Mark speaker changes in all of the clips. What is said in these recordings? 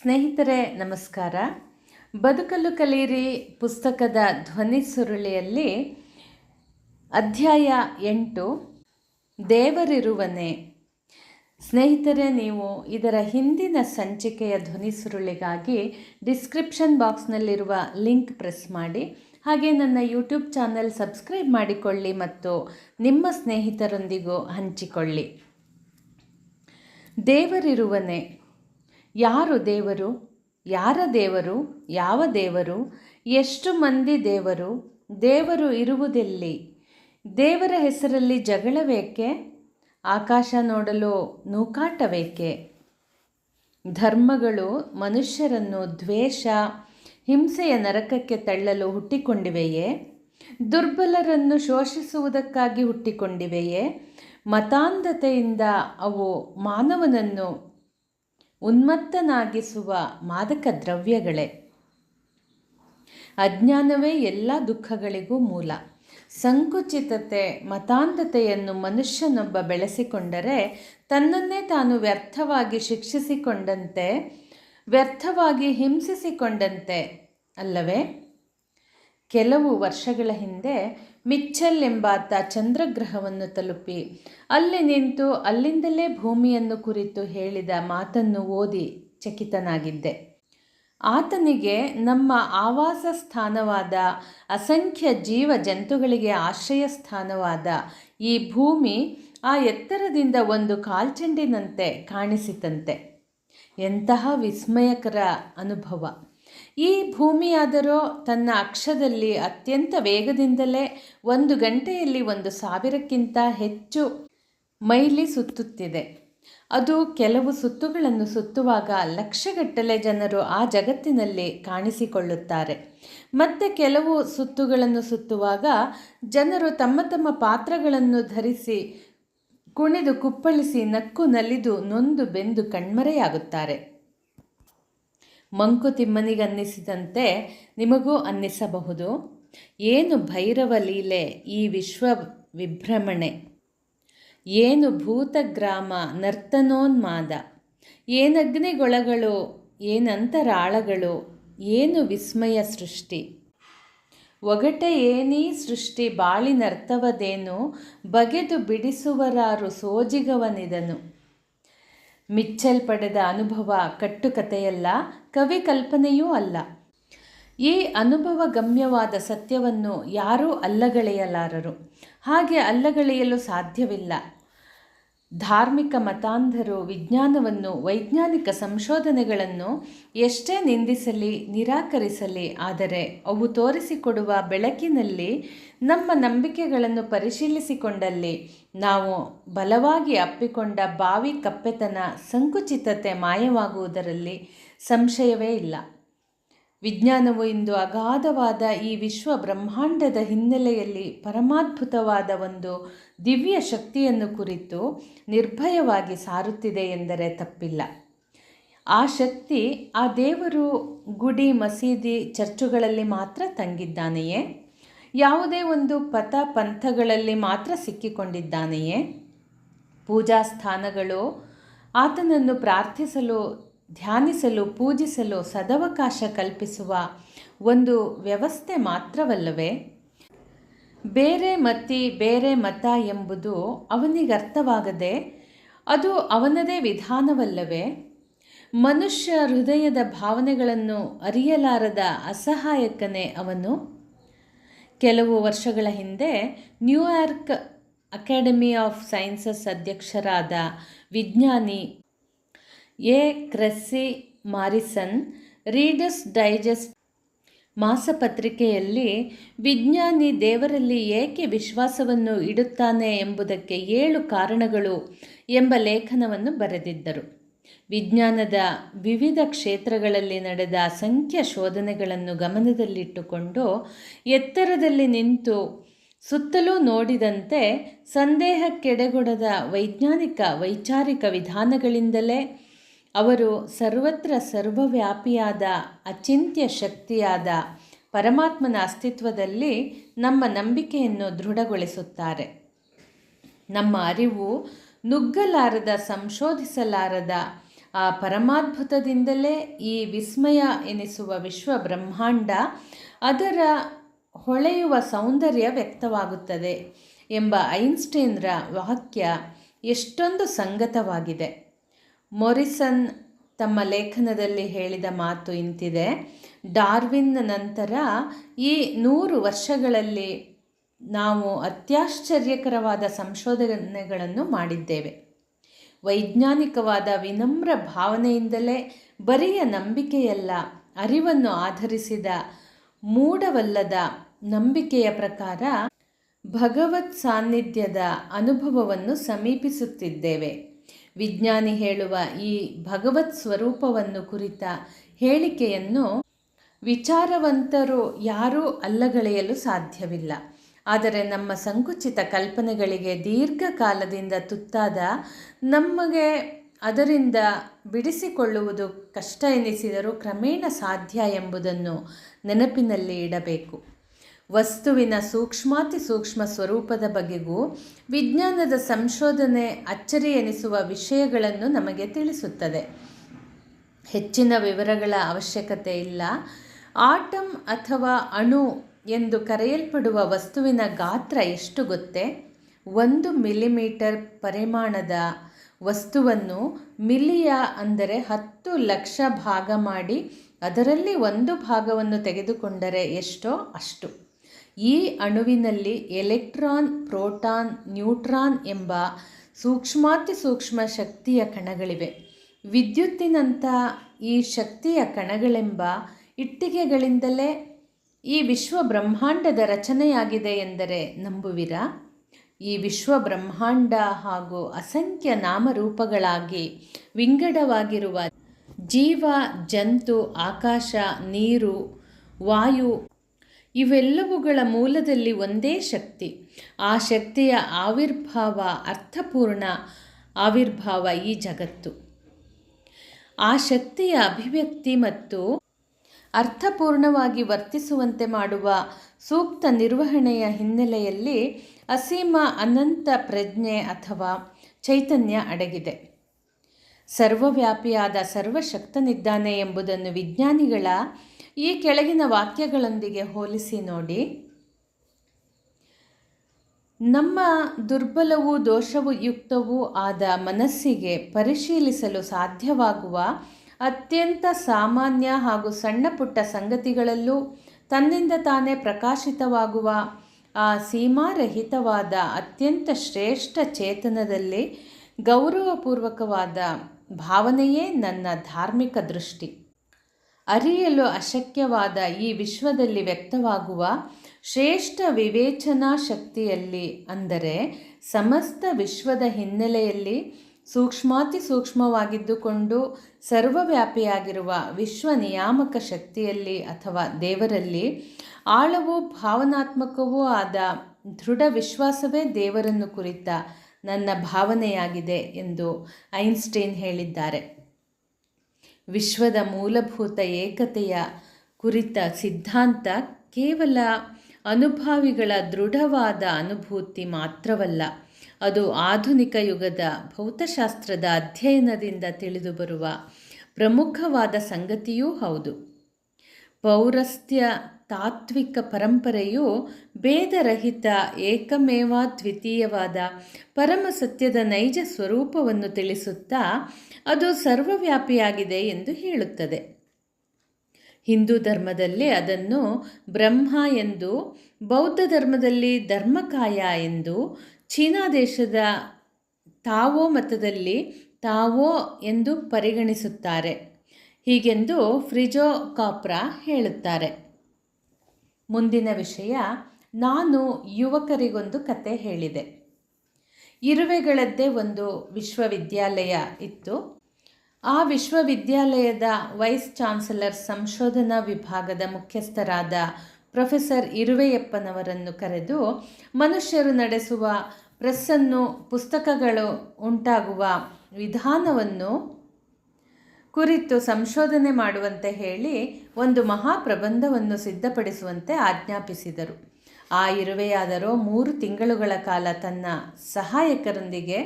Speaker 1: ಸ್ನೇಹಿತರೆ ನಮಸ್ಕಾರ ಬದುಕಲು ಕಲಿಯಿರಿ ಪುಸ್ತಕದ ಧ್ವನಿ ಸುರುಳಿಯಲ್ಲಿ ಅಧ್ಯಾಯ ಎಂಟು ದೇವರಿರುವನೆ ಸ್ನೇಹಿತರೆ ನೀವು ಇದರ ಹಿಂದಿನ ಸಂಚಿಕೆಯ ಧ್ವನಿ ಸುರುಳಿಗಾಗಿ ಡಿಸ್ಕ್ರಿಪ್ಷನ್ ಬಾಕ್ಸ್ನಲ್ಲಿರುವ ಲಿಂಕ್ ಪ್ರೆಸ್ ಮಾಡಿ ಹಾಗೆ ನನ್ನ ಯೂಟ್ಯೂಬ್ ಚಾನಲ್ ಸಬ್ಸ್ಕ್ರೈಬ್ ಮಾಡಿಕೊಳ್ಳಿ ಮತ್ತು ನಿಮ್ಮ ಸ್ನೇಹಿತರೊಂದಿಗೂ ಹಂಚಿಕೊಳ್ಳಿ ದೇವರಿರುವನೆ ಯಾರು ದೇವರು ಯಾರ ದೇವರು ಯಾವ ದೇವರು ಎಷ್ಟು ಮಂದಿ ದೇವರು ದೇವರು ಇರುವುದೆಲ್ಲಿ ದೇವರ ಹೆಸರಲ್ಲಿ ಜಗಳವೇಕೆ ಆಕಾಶ ನೋಡಲು ನೂಕಾಟವೇಕೆ ಧರ್ಮಗಳು ಮನುಷ್ಯರನ್ನು ದ್ವೇಷ ಹಿಂಸೆಯ ನರಕಕ್ಕೆ ತಳ್ಳಲು ಹುಟ್ಟಿಕೊಂಡಿವೆಯೇ ದುರ್ಬಲರನ್ನು ಶೋಷಿಸುವುದಕ್ಕಾಗಿ ಹುಟ್ಟಿಕೊಂಡಿವೆಯೇ ಮತಾಂಧತೆಯಿಂದ ಅವು ಮಾನವನನ್ನು ಉನ್ಮತ್ತನಾಗಿಸುವ ಮಾದಕ ದ್ರವ್ಯಗಳೇ ಅಜ್ಞಾನವೇ ಎಲ್ಲ ದುಃಖಗಳಿಗೂ ಮೂಲ ಸಂಕುಚಿತತೆ ಮತಾಂಧತೆಯನ್ನು ಮನುಷ್ಯನೊಬ್ಬ ಬೆಳೆಸಿಕೊಂಡರೆ ತನ್ನನ್ನೇ ತಾನು ವ್ಯರ್ಥವಾಗಿ ಶಿಕ್ಷಿಸಿಕೊಂಡಂತೆ ವ್ಯರ್ಥವಾಗಿ ಹಿಂಸಿಸಿಕೊಂಡಂತೆ ಅಲ್ಲವೇ ಕೆಲವು ವರ್ಷಗಳ ಹಿಂದೆ ಮಿಚ್ಚಲ್ ಎಂಬಾತ ಚಂದ್ರಗ್ರಹವನ್ನು ತಲುಪಿ ಅಲ್ಲಿ ನಿಂತು ಅಲ್ಲಿಂದಲೇ ಭೂಮಿಯನ್ನು ಕುರಿತು ಹೇಳಿದ ಮಾತನ್ನು ಓದಿ ಚಕಿತನಾಗಿದ್ದೆ ಆತನಿಗೆ ನಮ್ಮ ಆವಾಸ ಸ್ಥಾನವಾದ ಅಸಂಖ್ಯ ಜೀವ ಜಂತುಗಳಿಗೆ ಆಶ್ರಯ ಸ್ಥಾನವಾದ ಈ ಭೂಮಿ ಆ ಎತ್ತರದಿಂದ ಒಂದು ಕಾಲ್ಚಂಡಿನಂತೆ ಕಾಣಿಸಿತಂತೆ ಎಂತಹ ವಿಸ್ಮಯಕರ ಅನುಭವ ಈ ಭೂಮಿಯಾದರೂ ತನ್ನ ಅಕ್ಷದಲ್ಲಿ ಅತ್ಯಂತ ವೇಗದಿಂದಲೇ ಒಂದು ಗಂಟೆಯಲ್ಲಿ ಒಂದು ಸಾವಿರಕ್ಕಿಂತ ಹೆಚ್ಚು ಮೈಲಿ ಸುತ್ತುತ್ತಿದೆ ಅದು ಕೆಲವು ಸುತ್ತುಗಳನ್ನು ಸುತ್ತುವಾಗ ಲಕ್ಷಗಟ್ಟಲೆ ಜನರು ಆ ಜಗತ್ತಿನಲ್ಲಿ ಕಾಣಿಸಿಕೊಳ್ಳುತ್ತಾರೆ ಮತ್ತೆ ಕೆಲವು ಸುತ್ತುಗಳನ್ನು ಸುತ್ತುವಾಗ ಜನರು ತಮ್ಮ ತಮ್ಮ ಪಾತ್ರಗಳನ್ನು ಧರಿಸಿ ಕುಣಿದು ಕುಪ್ಪಳಿಸಿ ನಕ್ಕು ನಲಿದು ನೊಂದು ಬೆಂದು ಕಣ್ಮರೆಯಾಗುತ್ತಾರೆ ಮಂಕುತಿಮ್ಮನಿಗನ್ನಿಸಿದಂತೆ ನಿಮಗೂ ಅನ್ನಿಸಬಹುದು ಏನು ಭೈರವ ಲೀಲೆ ಈ ವಿಶ್ವ ವಿಭ್ರಮಣೆ ಏನು ಭೂತಗ್ರಾಮ ನರ್ತನೋನ್ಮಾದ ಏನಗ್ನಿಗೊಳಗಳು ಏನಂತರಾಳಗಳು ಏನು ವಿಸ್ಮಯ ಸೃಷ್ಟಿ ಒಗಟೆ ಏನೀ ಸೃಷ್ಟಿ ಬಾಳಿ ನರ್ತವದೇನು ಬಗೆದು ಬಿಡಿಸುವರಾರು ಸೋಜಿಗವನಿದನು ಮಿಚ್ಚಲ್ ಪಡೆದ ಅನುಭವ ಕಟ್ಟುಕತೆಯಲ್ಲ ಕವಿ ಕಲ್ಪನೆಯೂ ಅಲ್ಲ ಈ ಅನುಭವ ಗಮ್ಯವಾದ ಸತ್ಯವನ್ನು ಯಾರೂ ಅಲ್ಲಗಳೆಯಲಾರರು ಹಾಗೆ ಅಲ್ಲಗಳೆಯಲು ಸಾಧ್ಯವಿಲ್ಲ ಧಾರ್ಮಿಕ ಮತಾಂಧರು ವಿಜ್ಞಾನವನ್ನು ವೈಜ್ಞಾನಿಕ ಸಂಶೋಧನೆಗಳನ್ನು ಎಷ್ಟೇ ನಿಂದಿಸಲಿ ನಿರಾಕರಿಸಲಿ ಆದರೆ ಅವು ತೋರಿಸಿಕೊಡುವ ಬೆಳಕಿನಲ್ಲಿ ನಮ್ಮ ನಂಬಿಕೆಗಳನ್ನು ಪರಿಶೀಲಿಸಿಕೊಂಡಲ್ಲಿ ನಾವು ಬಲವಾಗಿ ಅಪ್ಪಿಕೊಂಡ ಬಾವಿ ಕಪ್ಪೆತನ ಸಂಕುಚಿತತೆ ಮಾಯವಾಗುವುದರಲ್ಲಿ ಸಂಶಯವೇ ಇಲ್ಲ ವಿಜ್ಞಾನವು ಇಂದು ಅಗಾಧವಾದ ಈ ವಿಶ್ವ ಬ್ರಹ್ಮಾಂಡದ ಹಿನ್ನೆಲೆಯಲ್ಲಿ ಪರಮಾದ್ಭುತವಾದ ಒಂದು ದಿವ್ಯ ಶಕ್ತಿಯನ್ನು ಕುರಿತು ನಿರ್ಭಯವಾಗಿ ಸಾರುತ್ತಿದೆ ಎಂದರೆ ತಪ್ಪಿಲ್ಲ ಆ ಶಕ್ತಿ ಆ ದೇವರು ಗುಡಿ ಮಸೀದಿ ಚರ್ಚುಗಳಲ್ಲಿ ಮಾತ್ರ ತಂಗಿದ್ದಾನೆಯೇ ಯಾವುದೇ ಒಂದು ಪಥ ಪಂಥಗಳಲ್ಲಿ ಮಾತ್ರ ಸಿಕ್ಕಿಕೊಂಡಿದ್ದಾನೆಯೇ ಪೂಜಾ ಸ್ಥಾನಗಳು ಆತನನ್ನು ಪ್ರಾರ್ಥಿಸಲು ಧ್ಯಾನಿಸಲು ಪೂಜಿಸಲು ಸದವಕಾಶ ಕಲ್ಪಿಸುವ ಒಂದು ವ್ಯವಸ್ಥೆ ಮಾತ್ರವಲ್ಲವೇ ಬೇರೆ ಮತಿ ಬೇರೆ ಮತ ಎಂಬುದು ಅರ್ಥವಾಗದೆ ಅದು ಅವನದೇ ವಿಧಾನವಲ್ಲವೇ ಮನುಷ್ಯ ಹೃದಯದ ಭಾವನೆಗಳನ್ನು ಅರಿಯಲಾರದ ಅಸಹಾಯಕನೇ ಅವನು ಕೆಲವು ವರ್ಷಗಳ ಹಿಂದೆ ನ್ಯೂಯಾರ್ಕ್ ಅಕಾಡೆಮಿ ಆಫ್ ಸೈನ್ಸಸ್ ಅಧ್ಯಕ್ಷರಾದ ವಿಜ್ಞಾನಿ A Cressy Morrison Reader's Digest ಮಾಸಪತ್ರಿಕೆಯಲ್ಲಿ ವಿಜ್ಞಾನಿ ದೇವರಲ್ಲಿ ಏಕೆ ವಿಶ್ವಾಸವನ್ನು ಇಡುತ್ತಾನೆ ಎಂಬುದಕ್ಕೆ ಏಳು ಕಾರಣಗಳು ಎಂಬ ಲೇಖನವನ್ನು ಬರೆದಿದ್ದರು ವಿಜ್ಞಾನದ ವಿವಿಧ ಕ್ಷೇತ್ರಗಳಲ್ಲಿ ನಡೆದ ಅಸಂಖ್ಯ ಶೋಧನೆಗಳನ್ನು ಗಮನದಲ್ಲಿಟ್ಟುಕೊಂಡು ಎತ್ತರದಲ್ಲಿ ನಿಂತು ಸುತ್ತಲೂ ನೋಡಿದಂತೆ ಸಂದೇಹಕ್ಕೆಡೆಗೊಡದ ವೈಜ್ಞಾನಿಕ ವೈಚಾರಿಕ ವಿಧಾನಗಳಿಂದಲೇ ಅವರು ಸರ್ವತ್ರ ಸರ್ವವ್ಯಾಪಿಯಾದ ಅಚಿಂತ್ಯ ಶಕ್ತಿಯಾದ ಪರಮಾತ್ಮನ ಅಸ್ತಿತ್ವದಲ್ಲಿ ನಮ್ಮ ನಂಬಿಕೆಯನ್ನು ದೃಢಗೊಳಿಸುತ್ತಾರೆ ನಮ್ಮ ಅರಿವು ನುಗ್ಗಲಾರದ ಸಂಶೋಧಿಸಲಾರದ ಆ ಪರಮಾದ್ಭುತದಿಂದಲೇ ಈ ವಿಸ್ಮಯ ಎನಿಸುವ ವಿಶ್ವ ಬ್ರಹ್ಮಾಂಡ ಅದರ ಹೊಳೆಯುವ ಸೌಂದರ್ಯ ವ್ಯಕ್ತವಾಗುತ್ತದೆ ಎಂಬ ಐನ್ಸ್ಟೈನ್ರ ವಾಕ್ಯ ಎಷ್ಟೊಂದು ಸಂಗತವಾಗಿದೆ ಮೊರಿಸನ್ ತಮ್ಮ ಲೇಖನದಲ್ಲಿ ಹೇಳಿದ ಮಾತು ಇಂತಿದೆ ಡಾರ್ವಿನ್ ನಂತರ ಈ ನೂರು ವರ್ಷಗಳಲ್ಲಿ ನಾವು ಅತ್ಯಾಶ್ಚರ್ಯಕರವಾದ ಸಂಶೋಧನೆಗಳನ್ನು ಮಾಡಿದ್ದೇವೆ ವೈಜ್ಞಾನಿಕವಾದ ವಿನಮ್ರ ಭಾವನೆಯಿಂದಲೇ ಬರಿಯ ನಂಬಿಕೆಯಲ್ಲ ಅರಿವನ್ನು ಆಧರಿಸಿದ ಮೂಡವಲ್ಲದ ನಂಬಿಕೆಯ ಪ್ರಕಾರ ಭಗವತ್ ಸಾನ್ನಿಧ್ಯದ ಅನುಭವವನ್ನು ಸಮೀಪಿಸುತ್ತಿದ್ದೇವೆ ವಿಜ್ಞಾನಿ ಹೇಳುವ ಈ ಭಗವತ್ ಸ್ವರೂಪವನ್ನು ಕುರಿತ ಹೇಳಿಕೆಯನ್ನು ವಿಚಾರವಂತರು ಯಾರೂ ಅಲ್ಲಗಳೆಯಲು ಸಾಧ್ಯವಿಲ್ಲ ಆದರೆ ನಮ್ಮ ಸಂಕುಚಿತ ಕಲ್ಪನೆಗಳಿಗೆ ದೀರ್ಘಕಾಲದಿಂದ ತುತ್ತಾದ ನಮಗೆ ಅದರಿಂದ ಬಿಡಿಸಿಕೊಳ್ಳುವುದು ಕಷ್ಟ ಎನಿಸಿದರೂ ಕ್ರಮೇಣ ಸಾಧ್ಯ ಎಂಬುದನ್ನು ನೆನಪಿನಲ್ಲಿ ಇಡಬೇಕು ವಸ್ತುವಿನ ಸೂಕ್ಷ್ಮಾತಿ ಸೂಕ್ಷ್ಮ ಸ್ವರೂಪದ ಬಗೆಗೂ ವಿಜ್ಞಾನದ ಸಂಶೋಧನೆ ಅಚ್ಚರಿ ಎನಿಸುವ ವಿಷಯಗಳನ್ನು ನಮಗೆ ತಿಳಿಸುತ್ತದೆ ಹೆಚ್ಚಿನ ವಿವರಗಳ ಅವಶ್ಯಕತೆ ಇಲ್ಲ ಆಟಮ್ ಅಥವಾ ಅಣು ಎಂದು ಕರೆಯಲ್ಪಡುವ ವಸ್ತುವಿನ ಗಾತ್ರ ಎಷ್ಟು ಗೊತ್ತೇ ಒಂದು ಮಿಲಿಮೀಟರ್ ಪರಿಮಾಣದ ವಸ್ತುವನ್ನು ಮಿಲಿಯ ಅಂದರೆ ಹತ್ತು ಲಕ್ಷ ಭಾಗ ಮಾಡಿ ಅದರಲ್ಲಿ ಒಂದು ಭಾಗವನ್ನು ತೆಗೆದುಕೊಂಡರೆ ಎಷ್ಟೋ ಅಷ್ಟು ಈ ಅಣುವಿನಲ್ಲಿ ಎಲೆಕ್ಟ್ರಾನ್ ಪ್ರೋಟಾನ್ ನ್ಯೂಟ್ರಾನ್ ಎಂಬ ಸೂಕ್ಷ್ಮಾತಿ ಸೂಕ್ಷ್ಮ ಶಕ್ತಿಯ ಕಣಗಳಿವೆ ವಿದ್ಯುತ್ತಿನಂಥ ಈ ಶಕ್ತಿಯ ಕಣಗಳೆಂಬ ಇಟ್ಟಿಗೆಗಳಿಂದಲೇ ಈ ವಿಶ್ವ ಬ್ರಹ್ಮಾಂಡದ ರಚನೆಯಾಗಿದೆ ಎಂದರೆ ನಂಬುವಿರಾ ಈ ವಿಶ್ವ ಬ್ರಹ್ಮಾಂಡ ಹಾಗೂ ಅಸಂಖ್ಯ ನಾಮರೂಪಗಳಾಗಿ ವಿಂಗಡವಾಗಿರುವ ಜೀವ ಜಂತು ಆಕಾಶ ನೀರು ವಾಯು ಇವೆಲ್ಲವುಗಳ ಮೂಲದಲ್ಲಿ ಒಂದೇ ಶಕ್ತಿ ಆ ಶಕ್ತಿಯ ಆವಿರ್ಭಾವ ಅರ್ಥಪೂರ್ಣ ಆವಿರ್ಭಾವ ಈ ಜಗತ್ತು ಆ ಶಕ್ತಿಯ ಅಭಿವ್ಯಕ್ತಿ ಮತ್ತು ಅರ್ಥಪೂರ್ಣವಾಗಿ ವರ್ತಿಸುವಂತೆ ಮಾಡುವ ಸೂಕ್ತ ನಿರ್ವಹಣೆಯ ಹಿನ್ನೆಲೆಯಲ್ಲಿ ಅಸೀಮ ಅನಂತ ಪ್ರಜ್ಞೆ ಅಥವಾ ಚೈತನ್ಯ ಅಡಗಿದೆ ಸರ್ವವ್ಯಾಪಿಯಾದ ಸರ್ವಶಕ್ತನಿದ್ದಾನೆ ಎಂಬುದನ್ನು ವಿಜ್ಞಾನಿಗಳ ಈ ಕೆಳಗಿನ ವಾಕ್ಯಗಳೊಂದಿಗೆ ಹೋಲಿಸಿ ನೋಡಿ ನಮ್ಮ ದುರ್ಬಲವೂ ದೋಷವೂ ಯುಕ್ತವೂ ಆದ ಮನಸ್ಸಿಗೆ ಪರಿಶೀಲಿಸಲು ಸಾಧ್ಯವಾಗುವ ಅತ್ಯಂತ ಸಾಮಾನ್ಯ ಹಾಗೂ ಸಣ್ಣ ಪುಟ್ಟ ಸಂಗತಿಗಳಲ್ಲೂ ತನ್ನಿಂದ ತಾನೇ ಪ್ರಕಾಶಿತವಾಗುವ ಆ ಸೀಮಾರಹಿತವಾದ ಅತ್ಯಂತ ಶ್ರೇಷ್ಠ ಚೇತನದಲ್ಲಿ ಗೌರವಪೂರ್ವಕವಾದ ಭಾವನೆಯೇ ನನ್ನ ಧಾರ್ಮಿಕ ದೃಷ್ಟಿ ಅರಿಯಲು ಅಶಕ್ಯವಾದ ಈ ವಿಶ್ವದಲ್ಲಿ ವ್ಯಕ್ತವಾಗುವ ಶ್ರೇಷ್ಠ ವಿವೇಚನಾ ಶಕ್ತಿಯಲ್ಲಿ ಅಂದರೆ ಸಮಸ್ತ ವಿಶ್ವದ ಹಿನ್ನೆಲೆಯಲ್ಲಿ ಸೂಕ್ಷ್ಮಾತಿ ಸೂಕ್ಷ್ಮವಾಗಿದ್ದುಕೊಂಡು ಸರ್ವವ್ಯಾಪಿಯಾಗಿರುವ ವಿಶ್ವ ನಿಯಾಮಕ ಶಕ್ತಿಯಲ್ಲಿ ಅಥವಾ ದೇವರಲ್ಲಿ ಆಳವೂ ಭಾವನಾತ್ಮಕವೂ ಆದ ದೃಢ ವಿಶ್ವಾಸವೇ ದೇವರನ್ನು ಕುರಿತ ನನ್ನ ಭಾವನೆಯಾಗಿದೆ ಎಂದು ಐನ್ಸ್ಟೈನ್ ಹೇಳಿದ್ದಾರೆ ವಿಶ್ವದ ಮೂಲಭೂತ ಏಕತೆಯ ಕುರಿತ ಸಿದ್ಧಾಂತ ಕೇವಲ ಅನುಭಾವಿಗಳ ದೃಢವಾದ ಅನುಭೂತಿ ಮಾತ್ರವಲ್ಲ ಅದು ಆಧುನಿಕ ಯುಗದ ಭೌತಶಾಸ್ತ್ರದ ಅಧ್ಯಯನದಿಂದ ತಿಳಿದುಬರುವ ಪ್ರಮುಖವಾದ ಸಂಗತಿಯೂ ಹೌದು ಪೌರಸ್ತ್ಯ ತಾತ್ವಿಕ ಪರಂಪರೆಯು ಭೇದರಹಿತ ಏಕಮೇವ ದ್ವಿತೀಯವಾದ ಪರಮ ಸತ್ಯದ ನೈಜ ಸ್ವರೂಪವನ್ನು ತಿಳಿಸುತ್ತಾ ಅದು ಸರ್ವವ್ಯಾಪಿಯಾಗಿದೆ ಎಂದು ಹೇಳುತ್ತದೆ ಹಿಂದೂ ಧರ್ಮದಲ್ಲಿ ಅದನ್ನು ಬ್ರಹ್ಮ ಎಂದು ಬೌದ್ಧ ಧರ್ಮದಲ್ಲಿ ಧರ್ಮಕಾಯ ಎಂದು ಚೀನಾ ದೇಶದ ತಾವೋ ಮತದಲ್ಲಿ ತಾವೋ ಎಂದು ಪರಿಗಣಿಸುತ್ತಾರೆ ಹೀಗೆಂದು ಫ್ರಿಜೋ ಕಾಪ್ರಾ ಹೇಳುತ್ತಾರೆ ಮುಂದಿನ ವಿಷಯ ನಾನು ಯುವಕರಿಗೊಂದು ಕತೆ ಹೇಳಿದೆ ಇರುವೆಗಳದ್ದೇ ಒಂದು ವಿಶ್ವವಿದ್ಯಾಲಯ ಇತ್ತು ಆ ವಿಶ್ವವಿದ್ಯಾಲಯದ ವೈಸ್ ಚಾನ್ಸಲರ್ ಸಂಶೋಧನಾ ವಿಭಾಗದ ಮುಖ್ಯಸ್ಥರಾದ ಪ್ರೊಫೆಸರ್ ಇರುವೆಯಪ್ಪನವರನ್ನು ಕರೆದು ಮನುಷ್ಯರು ನಡೆಸುವ ಪ್ರೆಸ್ಸನ್ನು ಪುಸ್ತಕಗಳು ಉಂಟಾಗುವ ವಿಧಾನವನ್ನು ಕುರಿತು ಸಂಶೋಧನೆ ಮಾಡುವಂತೆ ಹೇಳಿ ಒಂದು ಮಹಾಪ್ರಬಂಧವನ್ನು ಸಿದ್ಧಪಡಿಸುವಂತೆ ಆಜ್ಞಾಪಿಸಿದರು ಆ ಇರುವೆಯಾದರೂ ಮೂರು ತಿಂಗಳುಗಳ ಕಾಲ ತನ್ನ ಸಹಾಯಕರೊಂದಿಗೆ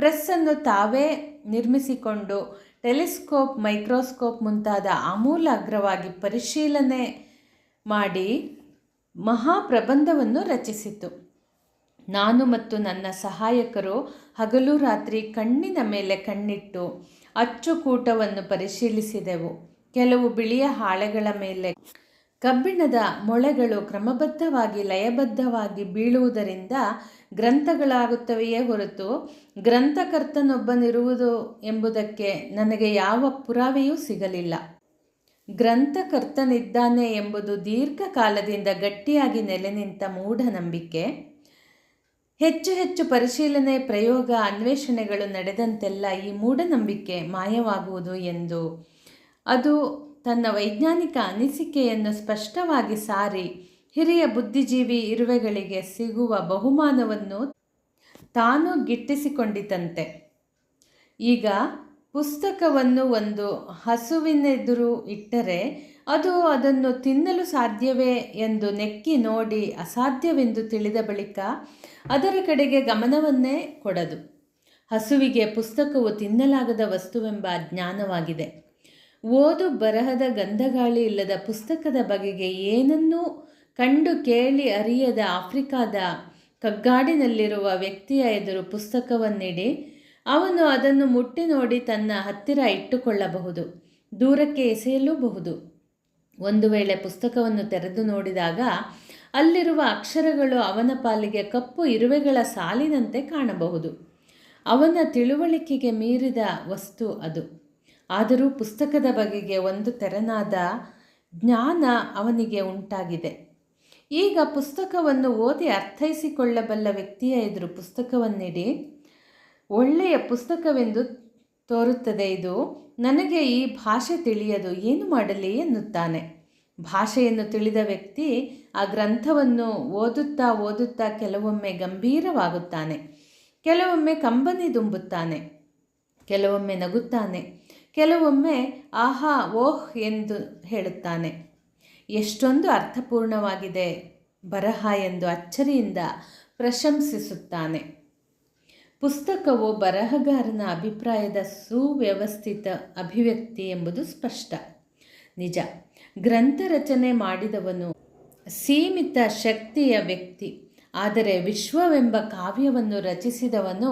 Speaker 1: ಪ್ರೆಸ್ಸನ್ನು ತಾವೇ ನಿರ್ಮಿಸಿಕೊಂಡು ಟೆಲಿಸ್ಕೋಪ್ ಮೈಕ್ರೋಸ್ಕೋಪ್ ಮುಂತಾದ ಅಗ್ರವಾಗಿ ಪರಿಶೀಲನೆ ಮಾಡಿ ಮಹಾಪ್ರಬಂಧವನ್ನು ರಚಿಸಿತು ನಾನು ಮತ್ತು ನನ್ನ ಸಹಾಯಕರು ಹಗಲು ರಾತ್ರಿ ಕಣ್ಣಿನ ಮೇಲೆ ಕಣ್ಣಿಟ್ಟು ಅಚ್ಚುಕೂಟವನ್ನು ಪರಿಶೀಲಿಸಿದೆವು ಕೆಲವು ಬಿಳಿಯ ಹಾಳೆಗಳ ಮೇಲೆ ಕಬ್ಬಿಣದ ಮೊಳೆಗಳು ಕ್ರಮಬದ್ಧವಾಗಿ ಲಯಬದ್ಧವಾಗಿ ಬೀಳುವುದರಿಂದ ಗ್ರಂಥಗಳಾಗುತ್ತವೆಯೇ ಹೊರತು ಗ್ರಂಥಕರ್ತನೊಬ್ಬನಿರುವುದು ಎಂಬುದಕ್ಕೆ ನನಗೆ ಯಾವ ಪುರಾವೆಯೂ ಸಿಗಲಿಲ್ಲ ಗ್ರಂಥಕರ್ತನಿದ್ದಾನೆ ಎಂಬುದು ದೀರ್ಘಕಾಲದಿಂದ ಗಟ್ಟಿಯಾಗಿ ನೆಲೆ ನಿಂತ ಮೂಢನಂಬಿಕೆ ಹೆಚ್ಚು ಹೆಚ್ಚು ಪರಿಶೀಲನೆ ಪ್ರಯೋಗ ಅನ್ವೇಷಣೆಗಳು ನಡೆದಂತೆಲ್ಲ ಈ ಮೂಢನಂಬಿಕೆ ಮಾಯವಾಗುವುದು ಎಂದು ಅದು ತನ್ನ ವೈಜ್ಞಾನಿಕ ಅನಿಸಿಕೆಯನ್ನು ಸ್ಪಷ್ಟವಾಗಿ ಸಾರಿ ಹಿರಿಯ ಬುದ್ಧಿಜೀವಿ ಇರುವೆಗಳಿಗೆ ಸಿಗುವ ಬಹುಮಾನವನ್ನು ತಾನು ಗಿಟ್ಟಿಸಿಕೊಂಡಿತಂತೆ ಈಗ ಪುಸ್ತಕವನ್ನು ಒಂದು ಹಸುವಿನೆದುರು ಇಟ್ಟರೆ ಅದು ಅದನ್ನು ತಿನ್ನಲು ಸಾಧ್ಯವೇ ಎಂದು ನೆಕ್ಕಿ ನೋಡಿ ಅಸಾಧ್ಯವೆಂದು ತಿಳಿದ ಬಳಿಕ ಅದರ ಕಡೆಗೆ ಗಮನವನ್ನೇ ಕೊಡದು ಹಸುವಿಗೆ ಪುಸ್ತಕವು ತಿನ್ನಲಾಗದ ವಸ್ತುವೆಂಬ ಜ್ಞಾನವಾಗಿದೆ ಓದು ಬರಹದ ಗಂಧಗಾಳಿ ಇಲ್ಲದ ಪುಸ್ತಕದ ಬಗೆಗೆ ಏನನ್ನೂ ಕಂಡು ಕೇಳಿ ಅರಿಯದ ಆಫ್ರಿಕಾದ ಕಗ್ಗಾಡಿನಲ್ಲಿರುವ ವ್ಯಕ್ತಿಯ ಎದುರು ಪುಸ್ತಕವನ್ನಿಡಿ ಅವನು ಅದನ್ನು ಮುಟ್ಟಿ ನೋಡಿ ತನ್ನ ಹತ್ತಿರ ಇಟ್ಟುಕೊಳ್ಳಬಹುದು ದೂರಕ್ಕೆ ಎಸೆಯಲೂಬಹುದು ಒಂದು ವೇಳೆ ಪುಸ್ತಕವನ್ನು ತೆರೆದು ನೋಡಿದಾಗ ಅಲ್ಲಿರುವ ಅಕ್ಷರಗಳು ಅವನ ಪಾಲಿಗೆ ಕಪ್ಪು ಇರುವೆಗಳ ಸಾಲಿನಂತೆ ಕಾಣಬಹುದು ಅವನ ತಿಳುವಳಿಕೆಗೆ ಮೀರಿದ ವಸ್ತು ಅದು ಆದರೂ ಪುಸ್ತಕದ ಬಗೆಗೆ ಒಂದು ತೆರನಾದ ಜ್ಞಾನ ಅವನಿಗೆ ಉಂಟಾಗಿದೆ ಈಗ ಪುಸ್ತಕವನ್ನು ಓದಿ ಅರ್ಥೈಸಿಕೊಳ್ಳಬಲ್ಲ ವ್ಯಕ್ತಿಯ ಎದುರು ಪುಸ್ತಕವನ್ನಿಡಿ ಒಳ್ಳೆಯ ಪುಸ್ತಕವೆಂದು ತೋರುತ್ತದೆ ಇದು ನನಗೆ ಈ ಭಾಷೆ ತಿಳಿಯದು ಏನು ಮಾಡಲಿ ಎನ್ನುತ್ತಾನೆ ಭಾಷೆಯನ್ನು ತಿಳಿದ ವ್ಯಕ್ತಿ ಆ ಗ್ರಂಥವನ್ನು ಓದುತ್ತಾ ಓದುತ್ತಾ ಕೆಲವೊಮ್ಮೆ ಗಂಭೀರವಾಗುತ್ತಾನೆ ಕೆಲವೊಮ್ಮೆ ಕಂಬನಿ ದುಂಬುತ್ತಾನೆ ಕೆಲವೊಮ್ಮೆ ನಗುತ್ತಾನೆ ಕೆಲವೊಮ್ಮೆ ಆಹಾ ಓಹ್ ಎಂದು ಹೇಳುತ್ತಾನೆ ಎಷ್ಟೊಂದು ಅರ್ಥಪೂರ್ಣವಾಗಿದೆ ಬರಹ ಎಂದು ಅಚ್ಚರಿಯಿಂದ ಪ್ರಶಂಸಿಸುತ್ತಾನೆ ಪುಸ್ತಕವು ಬರಹಗಾರನ ಅಭಿಪ್ರಾಯದ ಸುವ್ಯವಸ್ಥಿತ ಅಭಿವ್ಯಕ್ತಿ ಎಂಬುದು ಸ್ಪಷ್ಟ ನಿಜ ಗ್ರಂಥ ರಚನೆ ಮಾಡಿದವನು ಸೀಮಿತ ಶಕ್ತಿಯ ವ್ಯಕ್ತಿ ಆದರೆ ವಿಶ್ವವೆಂಬ ಕಾವ್ಯವನ್ನು ರಚಿಸಿದವನು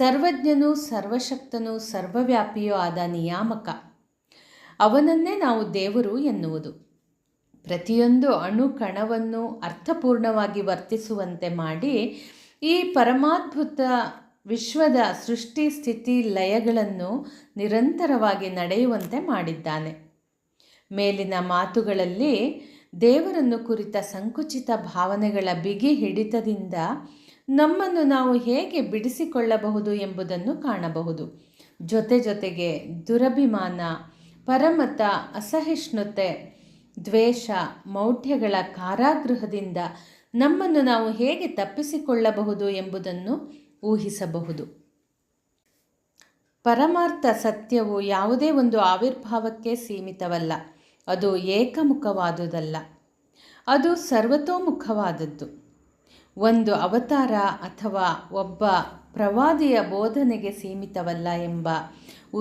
Speaker 1: ಸರ್ವಜ್ಞನೂ ಸರ್ವಶಕ್ತನೂ ಸರ್ವವ್ಯಾಪಿಯೂ ಆದ ನಿಯಾಮಕ ಅವನನ್ನೇ ನಾವು ದೇವರು ಎನ್ನುವುದು ಪ್ರತಿಯೊಂದು ಅಣು ಕಣವನ್ನು ಅರ್ಥಪೂರ್ಣವಾಗಿ ವರ್ತಿಸುವಂತೆ ಮಾಡಿ ಈ ಪರಮಾದ್ಭುತ ವಿಶ್ವದ ಸೃಷ್ಟಿ ಸ್ಥಿತಿ ಲಯಗಳನ್ನು ನಿರಂತರವಾಗಿ ನಡೆಯುವಂತೆ ಮಾಡಿದ್ದಾನೆ ಮೇಲಿನ ಮಾತುಗಳಲ್ಲಿ ದೇವರನ್ನು ಕುರಿತ ಸಂಕುಚಿತ ಭಾವನೆಗಳ ಬಿಗಿ ಹಿಡಿತದಿಂದ ನಮ್ಮನ್ನು ನಾವು ಹೇಗೆ ಬಿಡಿಸಿಕೊಳ್ಳಬಹುದು ಎಂಬುದನ್ನು ಕಾಣಬಹುದು ಜೊತೆ ಜೊತೆಗೆ ದುರಭಿಮಾನ ಪರಮತ ಅಸಹಿಷ್ಣುತೆ ದ್ವೇಷ ಮೌಢ್ಯಗಳ ಕಾರಾಗೃಹದಿಂದ ನಮ್ಮನ್ನು ನಾವು ಹೇಗೆ ತಪ್ಪಿಸಿಕೊಳ್ಳಬಹುದು ಎಂಬುದನ್ನು ಊಹಿಸಬಹುದು ಪರಮಾರ್ಥ ಸತ್ಯವು ಯಾವುದೇ ಒಂದು ಆವಿರ್ಭಾವಕ್ಕೆ ಸೀಮಿತವಲ್ಲ ಅದು ಏಕಮುಖವಾದುದಲ್ಲ ಅದು ಸರ್ವತೋಮುಖವಾದದ್ದು ಒಂದು ಅವತಾರ ಅಥವಾ ಒಬ್ಬ ಪ್ರವಾದಿಯ ಬೋಧನೆಗೆ ಸೀಮಿತವಲ್ಲ ಎಂಬ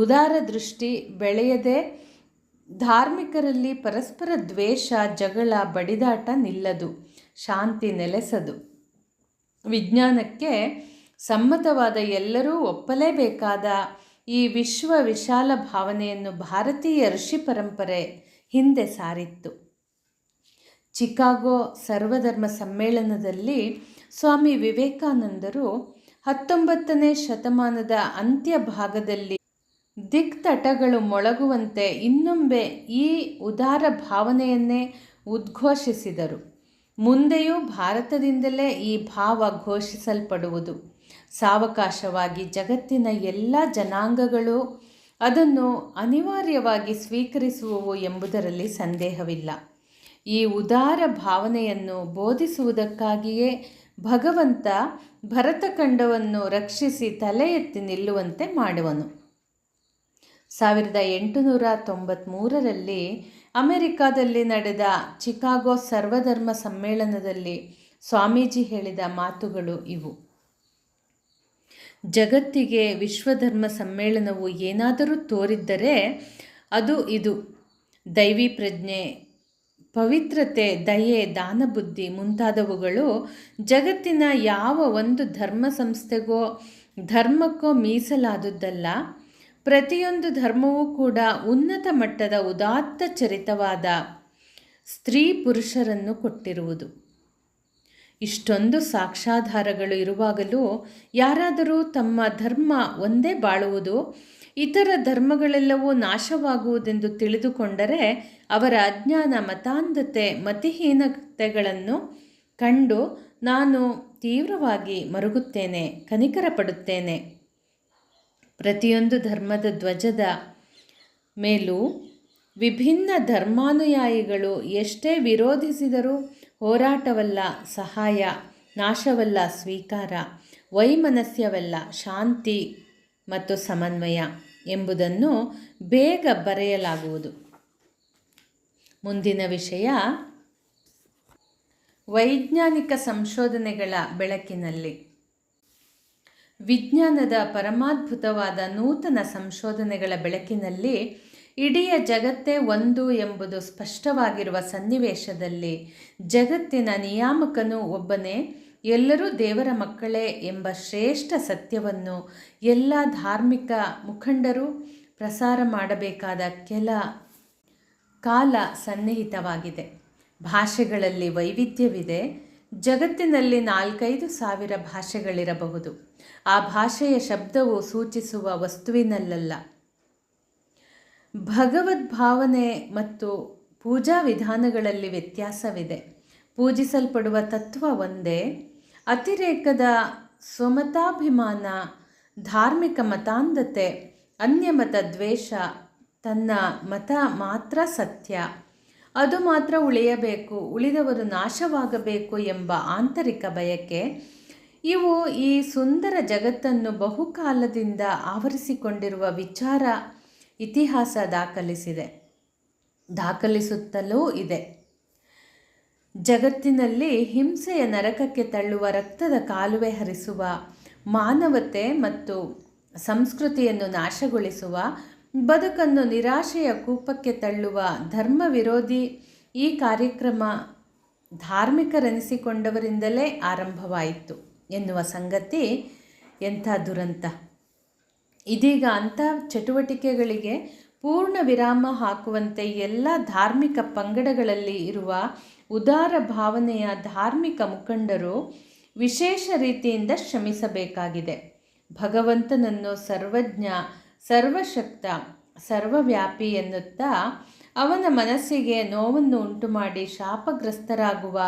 Speaker 1: ಉದಾರ ದೃಷ್ಟಿ ಬೆಳೆಯದೆ ಧಾರ್ಮಿಕರಲ್ಲಿ ಪರಸ್ಪರ ದ್ವೇಷ ಜಗಳ ಬಡಿದಾಟ ನಿಲ್ಲದು ಶಾಂತಿ ನೆಲೆಸದು ವಿಜ್ಞಾನಕ್ಕೆ ಸಮ್ಮತವಾದ ಎಲ್ಲರೂ ಒಪ್ಪಲೇಬೇಕಾದ ಈ ವಿಶ್ವ ವಿಶಾಲ ಭಾವನೆಯನ್ನು ಭಾರತೀಯ ಋಷಿ ಪರಂಪರೆ ಹಿಂದೆ ಸಾರಿತ್ತು ಚಿಕಾಗೋ ಸರ್ವಧರ್ಮ ಸಮ್ಮೇಳನದಲ್ಲಿ ಸ್ವಾಮಿ ವಿವೇಕಾನಂದರು ಹತ್ತೊಂಬತ್ತನೇ ಶತಮಾನದ ಅಂತ್ಯ ಭಾಗದಲ್ಲಿ ತಟಗಳು ಮೊಳಗುವಂತೆ ಇನ್ನೊಮ್ಮೆ ಈ ಉದಾರ ಭಾವನೆಯನ್ನೇ ಉದ್ಘೋಷಿಸಿದರು ಮುಂದೆಯೂ ಭಾರತದಿಂದಲೇ ಈ ಭಾವ ಘೋಷಿಸಲ್ಪಡುವುದು ಸಾವಕಾಶವಾಗಿ ಜಗತ್ತಿನ ಎಲ್ಲ ಜನಾಂಗಗಳು ಅದನ್ನು ಅನಿವಾರ್ಯವಾಗಿ ಸ್ವೀಕರಿಸುವವು ಎಂಬುದರಲ್ಲಿ ಸಂದೇಹವಿಲ್ಲ ಈ ಉದಾರ ಭಾವನೆಯನ್ನು ಬೋಧಿಸುವುದಕ್ಕಾಗಿಯೇ ಭಗವಂತ ಭರತಖಂಡವನ್ನು ರಕ್ಷಿಸಿ ತಲೆ ಎತ್ತಿ ನಿಲ್ಲುವಂತೆ ಮಾಡುವನು ಸಾವಿರದ ಎಂಟುನೂರ ತೊಂಬತ್ತ್ಮೂರರಲ್ಲಿ ಅಮೆರಿಕಾದಲ್ಲಿ ನಡೆದ ಚಿಕಾಗೋ ಸರ್ವಧರ್ಮ ಸಮ್ಮೇಳನದಲ್ಲಿ ಸ್ವಾಮೀಜಿ ಹೇಳಿದ ಮಾತುಗಳು ಇವು ಜಗತ್ತಿಗೆ ವಿಶ್ವಧರ್ಮ ಸಮ್ಮೇಳನವು ಏನಾದರೂ ತೋರಿದ್ದರೆ ಅದು ಇದು ದೈವಿ ಪ್ರಜ್ಞೆ ಪವಿತ್ರತೆ ದಯೆ ಬುದ್ಧಿ ಮುಂತಾದವುಗಳು ಜಗತ್ತಿನ ಯಾವ ಒಂದು ಧರ್ಮ ಸಂಸ್ಥೆಗೋ ಧರ್ಮಕ್ಕೋ ಮೀಸಲಾದುದಲ್ಲ ಪ್ರತಿಯೊಂದು ಧರ್ಮವೂ ಕೂಡ ಉನ್ನತ ಮಟ್ಟದ ಉದಾತ್ತ ಚರಿತವಾದ ಸ್ತ್ರೀ ಪುರುಷರನ್ನು ಕೊಟ್ಟಿರುವುದು ಇಷ್ಟೊಂದು ಸಾಕ್ಷಾಧಾರಗಳು ಇರುವಾಗಲೂ ಯಾರಾದರೂ ತಮ್ಮ ಧರ್ಮ ಒಂದೇ ಬಾಳುವುದು ಇತರ ಧರ್ಮಗಳೆಲ್ಲವೂ ನಾಶವಾಗುವುದೆಂದು ತಿಳಿದುಕೊಂಡರೆ ಅವರ ಅಜ್ಞಾನ ಮತಾಂಧತೆ ಮತಿಹೀನತೆಗಳನ್ನು ಕಂಡು ನಾನು ತೀವ್ರವಾಗಿ ಮರುಗುತ್ತೇನೆ ಕನಿಕರ ಪಡುತ್ತೇನೆ ಪ್ರತಿಯೊಂದು ಧರ್ಮದ ಧ್ವಜದ ಮೇಲೂ ವಿಭಿನ್ನ ಧರ್ಮಾನುಯಾಯಿಗಳು ಎಷ್ಟೇ ವಿರೋಧಿಸಿದರೂ ಹೋರಾಟವಲ್ಲ ಸಹಾಯ ನಾಶವಲ್ಲ ಸ್ವೀಕಾರ ವೈಮನಸ್ಯವಲ್ಲ ಶಾಂತಿ ಮತ್ತು ಸಮನ್ವಯ ಎಂಬುದನ್ನು ಬೇಗ ಬರೆಯಲಾಗುವುದು ಮುಂದಿನ ವಿಷಯ ವೈಜ್ಞಾನಿಕ ಸಂಶೋಧನೆಗಳ ಬೆಳಕಿನಲ್ಲಿ ವಿಜ್ಞಾನದ ಪರಮಾದ್ಭುತವಾದ ನೂತನ ಸಂಶೋಧನೆಗಳ ಬೆಳಕಿನಲ್ಲಿ ಇಡೀ ಜಗತ್ತೇ ಒಂದು ಎಂಬುದು ಸ್ಪಷ್ಟವಾಗಿರುವ ಸನ್ನಿವೇಶದಲ್ಲಿ ಜಗತ್ತಿನ ನಿಯಾಮಕನು ಒಬ್ಬನೇ ಎಲ್ಲರೂ ದೇವರ ಮಕ್ಕಳೇ ಎಂಬ ಶ್ರೇಷ್ಠ ಸತ್ಯವನ್ನು ಎಲ್ಲ ಧಾರ್ಮಿಕ ಮುಖಂಡರು ಪ್ರಸಾರ ಮಾಡಬೇಕಾದ ಕೆಲ ಕಾಲ ಸನ್ನಿಹಿತವಾಗಿದೆ ಭಾಷೆಗಳಲ್ಲಿ ವೈವಿಧ್ಯವಿದೆ ಜಗತ್ತಿನಲ್ಲಿ ನಾಲ್ಕೈದು ಸಾವಿರ ಭಾಷೆಗಳಿರಬಹುದು ಆ ಭಾಷೆಯ ಶಬ್ದವು ಸೂಚಿಸುವ ವಸ್ತುವಿನಲ್ಲ ಭಗವದ್ಭಾವನೆ ಮತ್ತು ಪೂಜಾ ವಿಧಾನಗಳಲ್ಲಿ ವ್ಯತ್ಯಾಸವಿದೆ ಪೂಜಿಸಲ್ಪಡುವ ತತ್ವ ಒಂದೇ ಅತಿರೇಕದ ಸ್ವಮತಾಭಿಮಾನ ಧಾರ್ಮಿಕ ಮತಾಂಧತೆ ಅನ್ಯಮತ ದ್ವೇಷ ತನ್ನ ಮತ ಮಾತ್ರ ಸತ್ಯ ಅದು ಮಾತ್ರ ಉಳಿಯಬೇಕು ಉಳಿದವರು ನಾಶವಾಗಬೇಕು ಎಂಬ ಆಂತರಿಕ ಬಯಕೆ ಇವು ಈ ಸುಂದರ ಜಗತ್ತನ್ನು ಬಹುಕಾಲದಿಂದ ಆವರಿಸಿಕೊಂಡಿರುವ ವಿಚಾರ ಇತಿಹಾಸ ದಾಖಲಿಸಿದೆ ದಾಖಲಿಸುತ್ತಲೂ ಇದೆ ಜಗತ್ತಿನಲ್ಲಿ ಹಿಂಸೆಯ ನರಕಕ್ಕೆ ತಳ್ಳುವ ರಕ್ತದ ಕಾಲುವೆ ಹರಿಸುವ ಮಾನವತೆ ಮತ್ತು ಸಂಸ್ಕೃತಿಯನ್ನು ನಾಶಗೊಳಿಸುವ ಬದುಕನ್ನು ನಿರಾಶೆಯ ಕೂಪಕ್ಕೆ ತಳ್ಳುವ ಧರ್ಮ ವಿರೋಧಿ ಈ ಕಾರ್ಯಕ್ರಮ ಧಾರ್ಮಿಕರೆನಿಸಿಕೊಂಡವರಿಂದಲೇ ಆರಂಭವಾಯಿತು ಎನ್ನುವ ಸಂಗತಿ ಎಂಥ ದುರಂತ ಇದೀಗ ಅಂಥ ಚಟುವಟಿಕೆಗಳಿಗೆ ಪೂರ್ಣ ವಿರಾಮ ಹಾಕುವಂತೆ ಎಲ್ಲ ಧಾರ್ಮಿಕ ಪಂಗಡಗಳಲ್ಲಿ ಇರುವ ಉದಾರ ಭಾವನೆಯ ಧಾರ್ಮಿಕ ಮುಖಂಡರು ವಿಶೇಷ ರೀತಿಯಿಂದ ಶ್ರಮಿಸಬೇಕಾಗಿದೆ ಭಗವಂತನನ್ನು ಸರ್ವಜ್ಞ ಸರ್ವಶಕ್ತ ಸರ್ವವ್ಯಾಪಿ ಎನ್ನುತ್ತಾ ಅವನ ಮನಸ್ಸಿಗೆ ನೋವನ್ನು ಉಂಟುಮಾಡಿ ಶಾಪಗ್ರಸ್ತರಾಗುವ